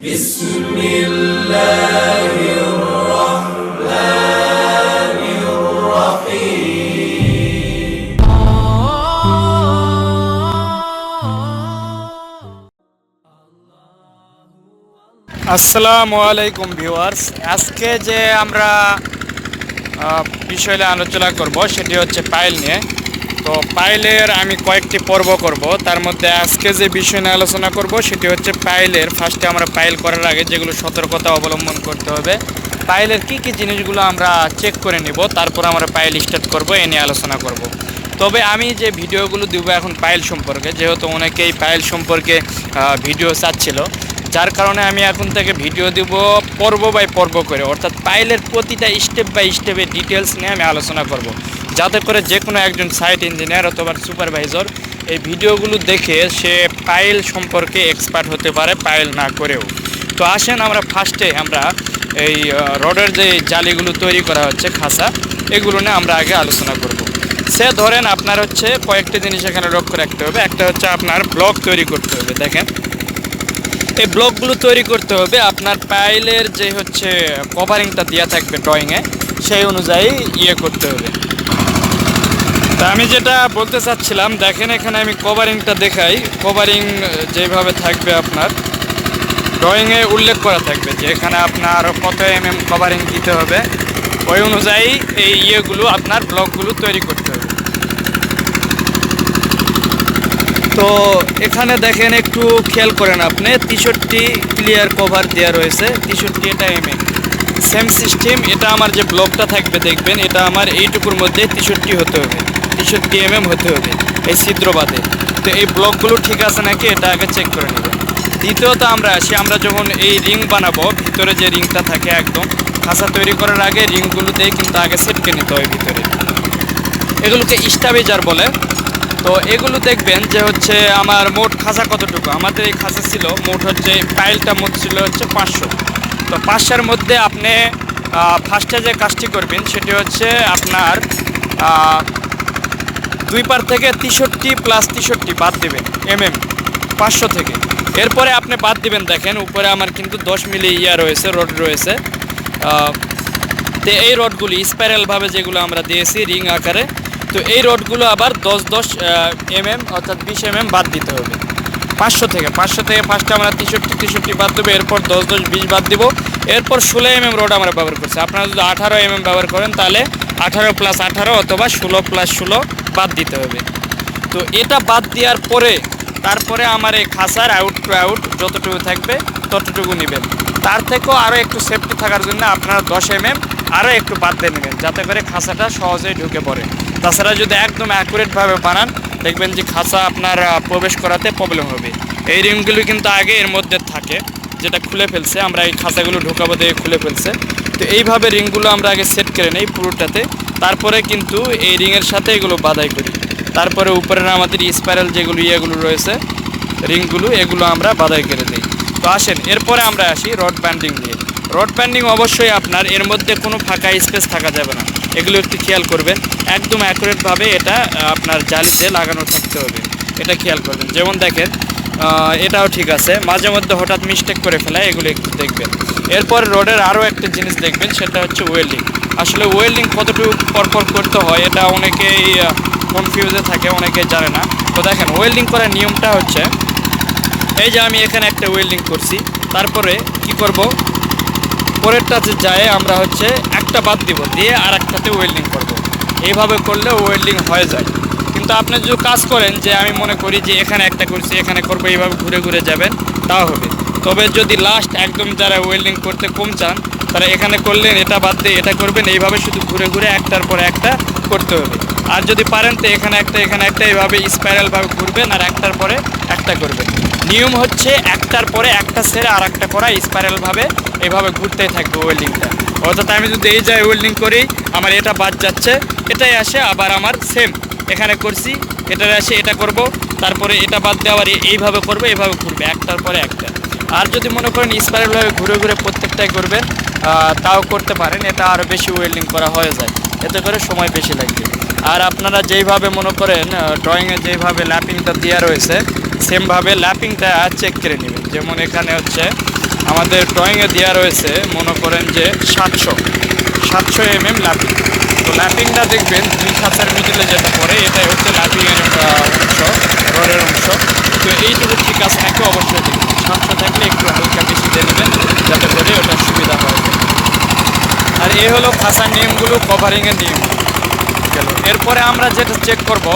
بسم الله الرحمن الرحيم আসসালামু আলাইকুম ভিউয়ার্স আজকে যে আমরা আহ, বিষয় নিয়ে আলোচনা করব সেটি হচ্ছে পাইল নিয়ে তো পাইলের আমি কয়েকটি পর্ব করব। তার মধ্যে আজকে যে বিষয় নিয়ে আলোচনা করব, সেটি হচ্ছে পাইলের। ফার্স্টে আমরা পাইল করার আগে যেগুলো সতর্কতা অবলম্বন করতে হবে, পাইলের কি কি জিনিসগুলো আমরা চেক করে নিব, তারপর আমরা পাইল স্টার্ট করব, এ নিয়ে আলোচনা করব। তবে আমি যে ভিডিওগুলো দিব এখন পাইল সম্পর্কে, যেহেতু অনেকেই পাইল সম্পর্কে ভিডিও চাচ্ছিল যার কারণে আমি এখন থেকে ভিডিও দিব পর্ব বাই পর্ব করে। অর্থাৎ পাইলের প্রতিটা স্টেপ বাই স্টেপের ডিটেলস নিয়ে আমি আলোচনা করব। যাতে করে যে কোনো একজন সাইট ইঞ্জিনিয়ার অথবা সুপারভাইজার এই ভিডিওগুলো দেখে সে পাইল সম্পর্কে এক্সপার্ট হতে পারে পাইল না করেও। তো আসেন আমরা ফার্স্টে আমরা এই রডের যে জালিগুলো তৈরি করা হচ্ছে, খাসা, এগুলো নিয়ে আমরা আগে আলোচনা করব। সে ধরেন আপনার হচ্ছে কয়েকটি জিনিস এখানে লক্ষ্য রাখতে হবে। একটা হচ্ছে আপনার ব্লক তৈরি করতে হবে, দেখেন। এই ব্লকগুলো তৈরি করতে হবে। আপনার পাইলের যে হচ্ছে কভারিংটা দেওয়া থাকবে ড্রয়িংয়ে সেই অনুযায়ী ইয়ে করতে হবে। তা আমি যেটা বলতে চাচ্ছিলাম, দেখেন এখানে আমি কভারিংটা দেখাই। কভারিং যেভাবে থাকবে আপনার ড্রয়িংয়ে উল্লেখ করা থাকবে যে এখানে আপনার কত এম এম কভারিং দিতে হবে। ওই অনুযায়ী এই ইয়েগুলো আপনার ব্লকগুলো তৈরি করতে হবে। তো এখানে দেখেন একটু খেয়াল করেন আপনি, তেষট্টি ক্লিয়ার কভার দেওয়া রয়েছে, তেষট্টি এটা এম সেম সিস্টেম এটা আমার যে ব্লকটা থাকবে দেখবেন, এটা আমার এইটুকুর মধ্যে তেষট্টি হতে হবে, তেষট্টি এম এম হতে হবে এই ছিদ্রবাদে তো এই ব্লকগুলো ঠিক আছে নাকি, এটা আগে চেক করে নেবেন। দ্বিতীয়ত আমরা আসি, আমরা যখন এই রিং বানাবো, ভিতরে যে রিংটা থাকে একদম, খাঁচা তৈরি করার আগে রিংগুলোতেই কিন্তু আগে সেটকে নিতে হয় ভিতরে। এগুলোকে স্টাবেজার বলে। তো এগুলো দেখবেন যে হচ্ছে আমার মোট খাঁচা কতটুকু? আমাদের এই খাঁচা ছিল মোট হচ্ছে পাইলটা মোট ছিল হচ্ছে পাঁচশো। তো পাঁচশোর মধ্যে আপনি ফার্স্টে যে কাজটি করবেন সেটি হচ্ছে আপনার দুই পার থেকে তেষট্টি প্লাস তেষট্টি বাদ দেবেন এম এম পাঁচশো থেকে। এরপরে আপনি বাদ দিবেন, দেখেন উপরে আমার কিন্তু দশ মিলি ইয়া রয়েছে, রড রয়েছে। তো এই রডগুলি স্পাইরালভাবে যেগুলো আমরা দিয়েছি, রিং আকারে। তো এই রডগুলো আবার দশ দশ এম এম অর্থাৎ বিশ এম এম বাদ দিতে হবে। পাঁচশো থেকে পাঁচশো থেকে ফার্স্টে আমরা তেষট্টি তেষট্টি বাদ দেবো, এরপর দশ দশ, বিশ বাদ দিব। এরপর ষোলো এম এম রড আমরা ব্যবহার করছি। আপনারা যদি আঠারো এম এম ব্যবহার করেন, তাহলে আঠারো প্লাস আঠারো অথবা ষোলো প্লাস ষোলো বাদ দিতে হবে। তো এটা বাদ দেওয়ার পরে, তারপরে আমার এই খাসার আউট টু আউট যতটুকু থাকবে, ততটুকু নেবেন। তার থেকেও আরও একটু সেফটি থাকার জন্য আপনারা দশ এম এম আরও একটু বাদ দিয়ে নেবেন, যাতে করে খাঁচাটা সহজেই ঢুকে পড়ে। তাছাড়া যদি একদম অ্যাকুরেটভাবে বানান, দেখবেন যে খাঁচা আপনার প্রবেশ করাতে প্রবলেম হবে। এই রিংগুলো কিন্তু আগে এর মধ্যে থাকে, যেটা খুলে ফেলছে। আমরা এই খাঁচাগুলো ঢোকাবো দিয়ে খুলে ফেলছে। তো এইভাবে রিংগুলো আমরা আগে সেট করে নেই পুরোটাতে। তারপরে কিন্তু এই রিংয়ের সাথে এগুলো বাধাই করি। তারপরে উপরের আমাদের স্পাইরাল যেগুলো, ইয়েগুলো রয়েছে, রিংগুলো, এগুলো আমরা বাধাই করে দিই। তো আসেন, এরপরে আমরা আসি রড ব্যান্ডিং নিয়ে। রড ব্যান্ডিং অবশ্যই আপনার, এর মধ্যে কোনো ফাঁকা স্পেস থাকা যাবে না। এগুলো একটু খেয়াল করবেন। একদম অ্যাকুরেটভাবে এটা আপনার জালিতে লাগানো থাকতে হবে। এটা খেয়াল করবেন। যেমন দেখেন এটাও ঠিক আছে। মাঝে মধ্যে হঠাৎ মিস্টেক করে ফেলা, এগুলো একটু দেখবেন। এরপর রোডের আরও একটা জিনিস দেখবেন, সেটা হচ্ছে ওয়েল্ডিং আসলে ওয়েল্ডিং কতটুকু পরপর করতে হয়, এটা অনেকেই কনফিউজে থাকে, অনেকে জানে না। তো দেখেন ওয়েল্ডিং করার নিয়মটা হচ্ছে, এই যে আমি এখানে একটা ওয়েল্ডিং করছি, তারপরে কি করব? পরেরটাতে যায়, আমরা হচ্ছে একটা বাদ দিব, দিয়ে আর একটাতে ওয়েল্ডিং করব। এইভাবে করলে ওয়েল্ডিং হয়ে যায়। কিন্তু আপনি যদি কাজ করেন যে আমি মনে করি যে এখানে একটা করছি, এখানে করব, এইভাবে ঘুরে ঘুরে যাবেন তাও হবে। তবে যদি লাস্ট একদম যারা ওয়েল্ডিং করতে কম চান, তারা এখানে করলেন, এটা বাদ দিয়ে এটা করবেন, এইভাবে শুধু ঘুরে ঘুরে একটার পর একটা করতে হবে। আর যদি পারেন তো এখানে একটা এখানে একটা, এইভাবে স্পাইরালভাবে ঘুরবেন আর একটার পরে একটা করবেন। নিয়ম হচ্ছে একটার পরে একটা সেরে আর একটা করা স্পাইরালভাবে এভাবে ঘুরতেই থাকবে ওয়েল্ডিংটা অর্থাৎ আমি যদি এই জায়গায় ওয়েল্ডিং করি, আমার এটা বাদ যাচ্ছে, এটাই আসে, আবার আমার সেম এখানে করছি, এটার আসে, এটা করব, তারপরে এটা বাদ দিয়ে আবার এইভাবে করবে, এইভাবে ঘুরবে, একটার পরে একটা। আর যদি মনে করেন স্পাইরালভাবে ঘুরে ঘুরে প্রত্যেকটাই করবেন তাও করতে পারেন, এটা আরও বেশি ওয়েল্ডিং করা হয়ে যায়। এতে করে সময় বেশি লাগবে। আর আপনারা যেইভাবে মনে করেন ড্রয়িংয়ে যেইভাবে ল্যাপিংটা দেওয়া রয়েছে সেমভাবে ল্যাপিংটা চেক করে নেবেন। যেমন এখানে হচ্ছে আমাদের ড্রয়িংয়ে দেওয়া রয়েছে, মনে করেন যে সাতশো। সাতশো এম এম ল্যাপিং তো ল্যাপিংটা দেখবেন, দুই খাঁচার মিডিলে যেটা পড়ে, এটাই হচ্ছে ল্যাপিংয়ের অংশ, রডের অংশ। তো এইটুকু ঠিক আছে নাকি? অবশ্যই দেখবেন। সাতশো থাকলে একটু হালকা বেশি দিয়ে নেবেন, যাতে করে ওটা সুবিধা হয়। আর এই হলো খাসার নিয়মগুলো কভারিংয়ের নিয়ম। গেল। এরপরে আমরা যেটা চেক করব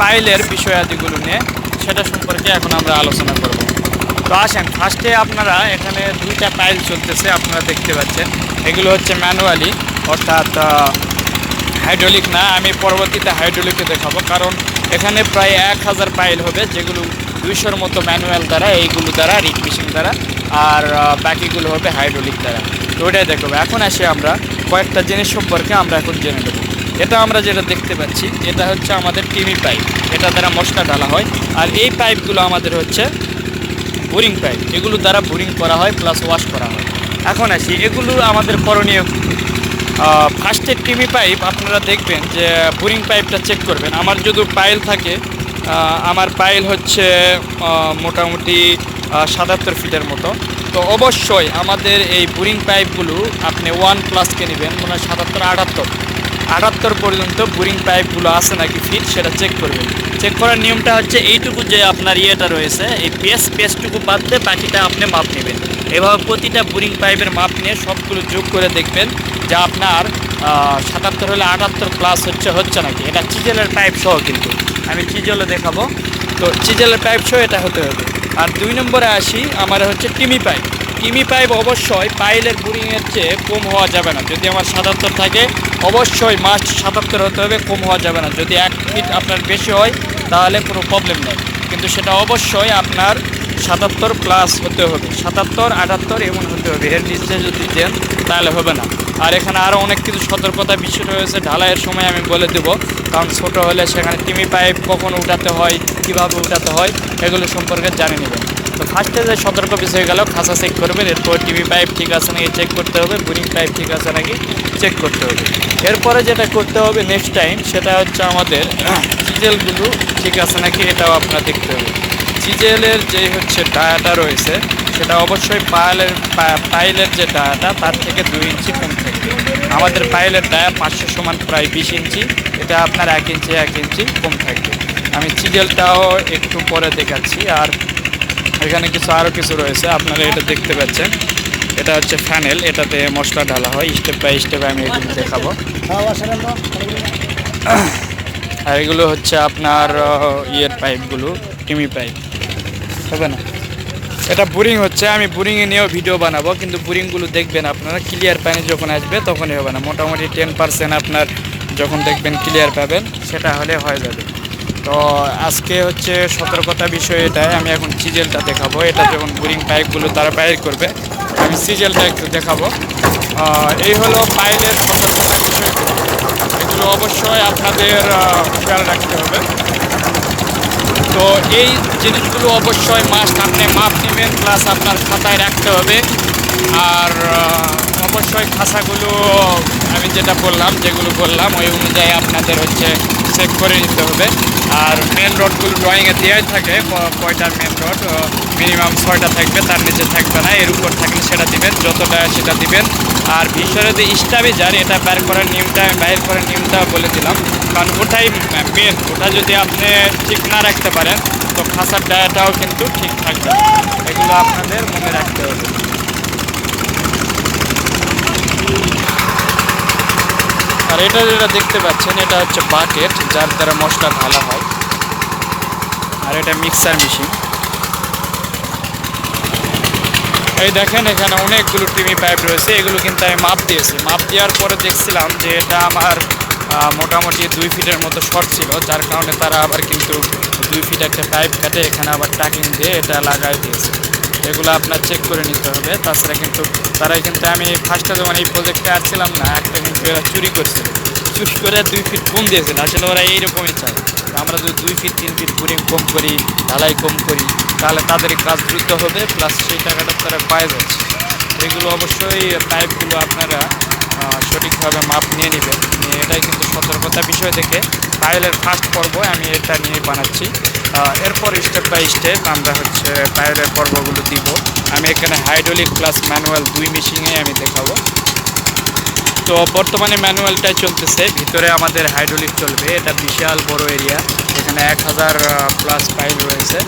পাইলের বিষয়াদিগুলো নিয়ে, সেটা সম্পর্কে এখন আমরা আলোচনা করব। তো আসেন ফার্স্টে আপনারা এখানে দুইটা পাইল চলতেছে, আপনারা দেখতে পাচ্ছেন। এগুলো হচ্ছে ম্যানুয়ালি অর্থাৎ হাইড্রোলিক না, আমি পরবর্তীতে হাইড্রোলিকে দেখাবো, কারণ এখানে প্রায় এক হাজার পাইল হবে, যেগুলো দুইশোর মতো ম্যানুয়াল দ্বারা, এইগুলো দ্বারা রিক মেশিন দ্বারা, আর বাকিগুলো হবে হাইড্রোলিক দ্বারা। তো ওইটাই দেখাবো। এখন আসি আমরা, কয়েকটা জিনিস সম্পর্কে আমরা এখন জেনে নেব। এটা আমরা যেটা দেখতে পাচ্ছি, এটা হচ্ছে আমাদের টিমি পাইপ এটা দ্বারা মশলা ঢালা হয়। আর এই পাইপগুলো আমাদের হচ্ছে বোরিং পাইপ এগুলো দ্বারা বোরিং করা হয় প্লাস ওয়াশ করা হয়। এখন আসি এগুলো আমাদের করণীয় কি? আহ, ফার্স্টে টিমি পাইপ আপনারা দেখবেন যে বোরিং পাইপটা চেক করবেন। আমার যদি পাইল থাকে আমার পাইল হচ্ছে মোটামুটি সাতাত্তর ফিটের মতো। তো অবশ্যই আমাদের এই বোরিং পাইপগুলো আপনি ওয়ান প্লাসকে নেবেন মনে হয় সাতাত্তর আটাত্তর। আটাত্তর পর্যন্ত বোরিং পাইপগুলো আছে নাকি ফিট, সেটা চেক করবেন। চেক করার নিয়মটা হচ্ছে এইটুকু যে আপনার ইয়েটা রয়েছে, এই পেস, পেসটুকু বাদ দিয়ে বাকিটা আপনি মাপ নেবেন। এভাবে প্রতিটা বোরিং পাইপের মাপ নিয়ে সবগুলো যোগ করে দেখবেন যে আপনার সাতাত্তর হলে আটাত্তর প্লাস হচ্ছে হচ্ছে নাকি? এটা চিজেলের পাইপ সহ কিন্তু। আমি চিজেলে দেখাবো। তো চিজেলের পাইপ সহ এটা হতে হবে। আর দুই নম্বরে আসি আমার হচ্ছে টিমি পাইপ। টিমি পাইপ অবশ্যই, পাইলের বুরিংয়ের চেয়ে কম হওয়া যাবে না। যদি আমার সাতাত্তর থাকে, অবশ্যই মাস্ট সাতাত্তর হতে হবে, কম হওয়া যাবে না। যদি এক ফিট আপনার বেশি হয়, তাহলে কোনো প্রবলেম নেই। কিন্তু সেটা অবশ্যই আপনার সাতাত্তর প্লাস হতে হবে। সাতাত্তর, আটাত্তর এমন হতে হবে। এর নিচে যদি দেন, তাহলে হবে না। আর এখানে আরও অনেক কিছু সতর্কতা বিষয় রয়েছে। ঢালাইয়ের সময় আমি বলে দেবো। কারণ ছোট হলে সেখানে টিমি পাইপ কখন উঠাতে হয়, কীভাবে উঠাতে হয়, এগুলো সম্পর্কে জানিয়ে নেবেন। তো ফার্স্টে যে সতর্ক বিষয় গেল খাসা চেক করবেন, এরপর টিভি পাইপ ঠিক আছে নাকি চেক করতে হবে, বোরিং পাইপ ঠিক আছে নাকি চেক করতে হবে। এরপরে যেটা করতে হবে নেক্সট টাইম সেটা হচ্ছে আমাদের চিজেলগুলো ঠিক আছে নাকি এটাও আপনার দেখতে হবে। চিজেলের যে হচ্ছে ডায়াটা রয়েছে, সেটা অবশ্যই পায়েলের পাইলের যে ডায়াটা, তার থেকে দুই ইঞ্চি কম থাকবে আমাদের পাইলের ডায়া পাঁচশো সমান প্রায় বিশ ইঞ্চি, এটা আপনার এক ইঞ্চি এক ইঞ্চি কম থাকবে আমি চিজেলটাও একটু পরে দেখাচ্ছি, আর এখানে কিছু আরও কিছু রয়েছে, আপনারা এটা দেখতে পাচ্ছেন। এটা হচ্ছে ফ্যানেল, এটাতে মশলা ঢালা হয়, স্টেপ বাই স্টেপ আমি এগুলো দেখাবো। আর এগুলো হচ্ছে আপনার ইয়ের পাইপগুলো, টিমি পাইপ। হবে না? এটা বোরিং হচ্ছে, আমি বোরিংয়ে নিয়েও ভিডিও বানাবো, কিন্তু বোরিংগুলো দেখবেন আপনারা, ক্লিয়ার পানি যখন আসবে তখনই হবে না। মোটামুটি টেন পার্সেন্ট আপনার যখন দেখবেন ক্লিয়ার পাবেন, সেটা হলে হয়ে যাবে। তো আজকে হচ্ছে সতর্কতা বিষয় এটাই। আমি এখন সিজেলটা দেখাবো। এটা যখন বোরিং পাইপগুলো তারা বাইর করবে, আমি সিজেলটা একটু দেখাবো। এই হলো পাইলের সতর্কতা বিষয়গুলো এগুলো অবশ্যই আপনাদের খেয়াল রাখতে হবে। তো এই জিনিসগুলো অবশ্যই মাস্ট আপনি মাপ নেবেন, প্লাস আপনার খাতায় রাখতে হবে। আর অবশ্যই খাসাগুলো আমি যেটা বললাম, যেগুলো বললাম, ওই অনুযায়ী আপনাদের হচ্ছে চেক করে নিতে হবে। আর মেন রডগুলো ড্রয়িংয়ে দেওয়াই থাকে ক- কয়টা মেন রড মিনিমাম ছয়টা থাকবে, তার নিচে থাকবে না, এর উপর থাকলে সেটা দিবেন, যতটা সেটা দিবেন। আর ভিতরে যে স্টাবিলাইজার এটা বের করার নিয়মটা, বাইর করার নিয়মটা বলে দিলাম। কারণ ওটাই মেন ওটা যদি আপনি ঠিক না রাখতে পারেন, তো খাসার ডায়াটাও কিন্তু ঠিক থাকবে। এগুলো আপনাদের মনে রাখতে হবে। আর এটা যেটা দেখতে পাচ্ছেন, এটা হচ্ছে বাকেট যার দ্বারা মশলা ঢালা হয়। আর এটা মিক্সার মেশিন এই দেখেন, এখানে অনেকগুলো টিমি পাইপ রয়েছে, এগুলো কিন্তু আমি মাপ দিয়েছি। মাপ দেওয়ার পরে দেখছিলাম যে এটা আমার মোটামুটি দুই ফিটের মতো শর্ট ছিল, যার কারণে তারা আবার কিন্তু দুই ফিট একটা পাইপ কাটে, এখানে আবার টাকিং দিয়ে এটা লাগাই দিয়েছে। এগুলো আপনার চেক করে নিতে হবে। তাছাড়া কিন্তু তারাই কিন্তু আমি ফার্স্টে যখন এই প্রজেক্টে আসছিলাম না, একটা কিন্তু এরা চুরি করছে। চুরি করে দুই ফিট কম দিয়েছিল, আসলে ওরা এইরকমই চায়। আমরা যদি দুই ফিট তিন ফিট বোরিং কম করি, ঢালাই কম করি, তাহলে তাদের কাজ দ্রুত হবে প্লাস সেই টাকাটা তারা পায়ে যাচ্ছে। এগুলো অবশ্যই পাইপগুলো আপনারা সঠিকভাবে মাপ নিয়ে নেবেন। এটাই কিন্তু সতর্কতা বিষয় দেখে। পায়েলের ফার্স্ট পর্ব আমি এটা নিয়ে বানাচ্ছি। এরপর স্টেপ বাই স্টেপ আমরা হচ্ছে পায়েলের পর্বগুলো দিব। আমি এখানে হাইড্রোলিক প্লাস ম্যানুয়াল দুই মেশিনে আমি দেখাবো। তো বর্তমানে ম্যানুয়ালটাই চলতেছে, ভিতরে আমাদের হাইড্রোলিক চলবে। এটা বিশাল বড় এরিয়া এখানে এক হাজার প্লাস পাইল রয়েছে।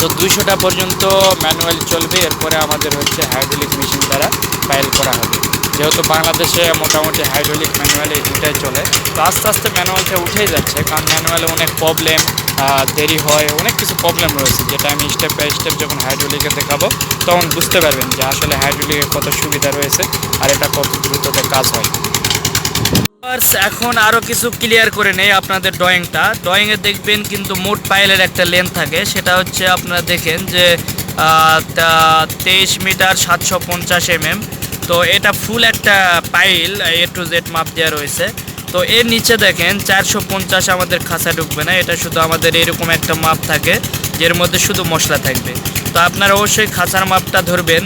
তো দুইশোটা পর্যন্ত ম্যানুয়াল চলবে, এরপরে আমাদের হচ্ছে হাইড্রোলিক মেশিন দ্বারা পাইল করা হবে। যেহেতু বাংলাদেশে মোটামুটি হাইড্রোলিক ম্যানুয়ালি দুটাই চলে, তো আস্তে আস্তে ম্যানুয়ালটা উঠেই যাচ্ছে, কারণ ম্যানুয়ালে অনেক প্রবলেম দেরি হয়, অনেক কিছু প্রবলেম রয়েছে, যেটা আমি স্টেপ বাই স্টেপ যখন হাইড্রোলিকে দেখাবো, তখন বুঝতে পারবেন যে আসলে হাইড্রোলিকে কত সুবিধা রয়েছে আর এটা কত দ্রুততে কাজ হয়। এখন আরও কিছু ক্লিয়ার করে নেই আপনাদের ড্রয়িংটা ড্রয়িংয়ে দেখবেন কিন্তু মোট পাইলের একটা লেন্থ থাকে, সেটা হচ্ছে আপনারা দেখেন যে তেইশ মিটার সাতশো পঞ্চাশ এমএম তো এটা ফুল একটা পাইল এ টু জেড মাপ দেওয়া রয়েছে। তো এর নিচে দেখেন, চারশো পঞ্চাশ আমাদের খাঁচা ঢুকবে না, এটা শুধু আমাদের এরকম একটা মাপ থাকে, যের মধ্যে শুধু মশলা থাকবে। তো আপনারা অবশ্যই খাঁচার মাপটা ধরবেন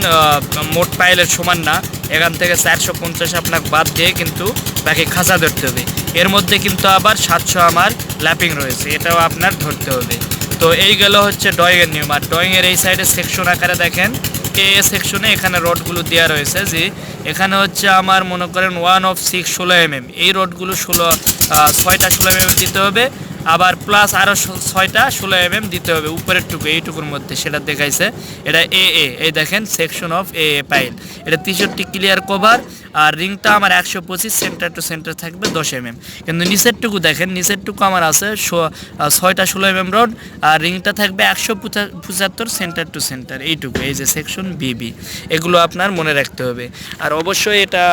মোট পাইলের সমান না, এখান থেকে চারশো পঞ্চাশ আপনাকে বাদ দিয়ে কিন্তু বাকি খাঁচা ধরতে হবে। এর মধ্যে কিন্তু আবার সাতশো আমার ল্যাপিং রয়েছে, এটাও আপনার ধরতে হবে। তো এই গেল হচ্ছে ড্রয়িংয়ের নিয়ম, আর ড্রয়িংয়ের এই সাইডে সেকশন আকারে দেখেন এ সেকশনে এখানে রডগুলো দেওয়া রয়েছে যে এখানে হচ্ছে আমার মনে করেন ওয়ান অফ সিক্স ষোলো এমএম এই রডগুলো ষোলো ছয়টা ষোলো এমএম দিতে হবে, আবার প্লাস আরও ছয়টা ষোলো এমএম দিতে হবে উপরের টুকু এইটুকুর মধ্যে, সেটা দেখাইছে। এটা এ এ এই দেখেন section of a a pile এটা তেষট্টি ক্লিয়ার কভার আর রিংটা আমার একশো পঁচিশ সেন্টার টু সেন্টার থাকবে দশ এমএম কিন্তু নিচেরটুকু দেখেন নিচেরটুকু আমার আছে ছয়টা ষোলো এমএম রড আর রিংটা থাকবে একশো পঁচাত্তর সেন্টার টু সেন্টার এইটুকু এই যে সেকশন বিবি এগুলো আপনার মনে রাখতে হবে। আর অবশ্যই এটা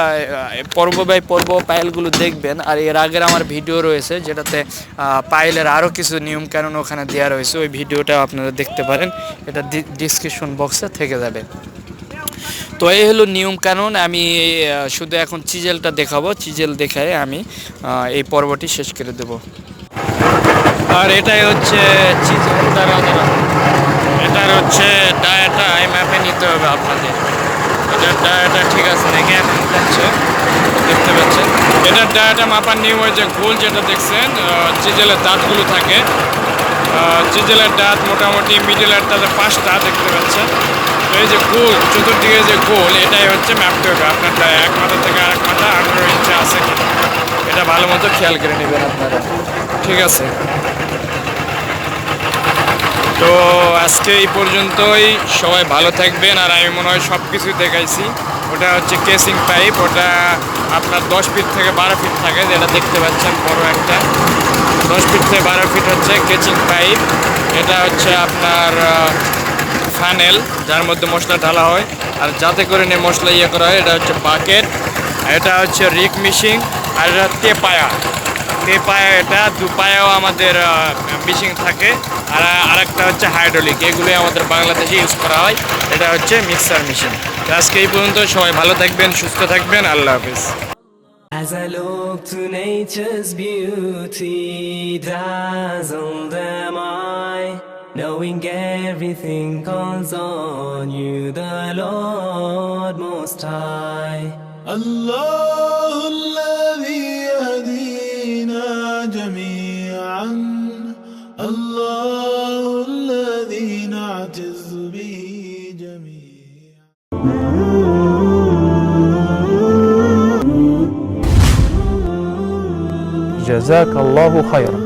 পর্ব বাই পর্ব পাইলগুলো দেখবেন আর এর আগের আমার ভিডিও রয়েছে যেটাতে আহ, পাইলের আরও কিছু নিয়ম কানুন ওখানে দেওয়া রয়েছে ওই ভিডিওটা আপনারা দেখতে পারেন এটা ডিসক্রিপশন বক্সে থেকে যাবে। তো এই হলো নিয়ম কানুন। আমি শুধু এখন চিজেলটা দেখাবো। চিজেল দেখায় আমি এই পর্বটি শেষ করে দেব। আর এটাই হচ্ছে চিজেল এটার হচ্ছে ডায়াটা, এই ম্যাপে নিতে হবে আপনাদের। এটার ডায়াটা ঠিক আছে নাকি? এখন যাচ্ছে দেখতে পাচ্ছেন? এটার ডায়াটা মাপার নিয়ম হয়েছে গোল যেটা দেখছেন চিজেলের দাঁতগুলো থাকে। চিজেলের দাঁত মোটামুটি মিডিলের দাঁতে পাঁচটা, দেখতে পাচ্ছেন? এই যে গোল চতুর্দিকে যে গোল এটাই হচ্ছে ম্যাপতে হবে আপনার ডায়া এক মাথা থেকে আরেক মাথা আঠারো ইঞ্চি আছে। এটা ভালো মতো খেয়াল করে নেবেন আপনারা। ঠিক আছে। তো আজকে এই পর্যন্তই। সবাই ভালো থাকবেন। আর আমি মনে হয় সব কিছু দেখাইছি। ওটা হচ্ছে কেসিং পাইপ ওটা আপনার দশ ফিট থেকে বারো ফিট থাকে, যেটা দেখতে পাচ্ছেন বড় একটা। দশ ফিট থেকে বারো ফিট হচ্ছে কেচিং পাইপ এটা হচ্ছে আপনার ফানেল যার মধ্যে মশলা ঢালা হয়। আর যাতে করে নিয়ে মশলা ইয়ে করা হয় এটা হচ্ছে বাকেট এটা হচ্ছে রিক মিশিং আর এটা তেপায়া। তেপায়া এটা দুপায়াও আমাদের মিশিং থাকে। আর আরেকটা হচ্ছে হাইড্রোলিক এগুলোই আমাদের বাংলাদেশে ইউজ করা হয়। এটা হচ্ছে মিক্সার মেশিন আজকে এই পর্যন্ত সবাই ভালো থাকবেন সুস্থ থাকবেন আল্লাহ হাফিজ। As I look to nature's beauty, dazzled am I, knowing everything calls on you, the Lord Most High. الله الذي يهدينا جميعا الله الذي نعتز به جميعا جزاك الله خيرا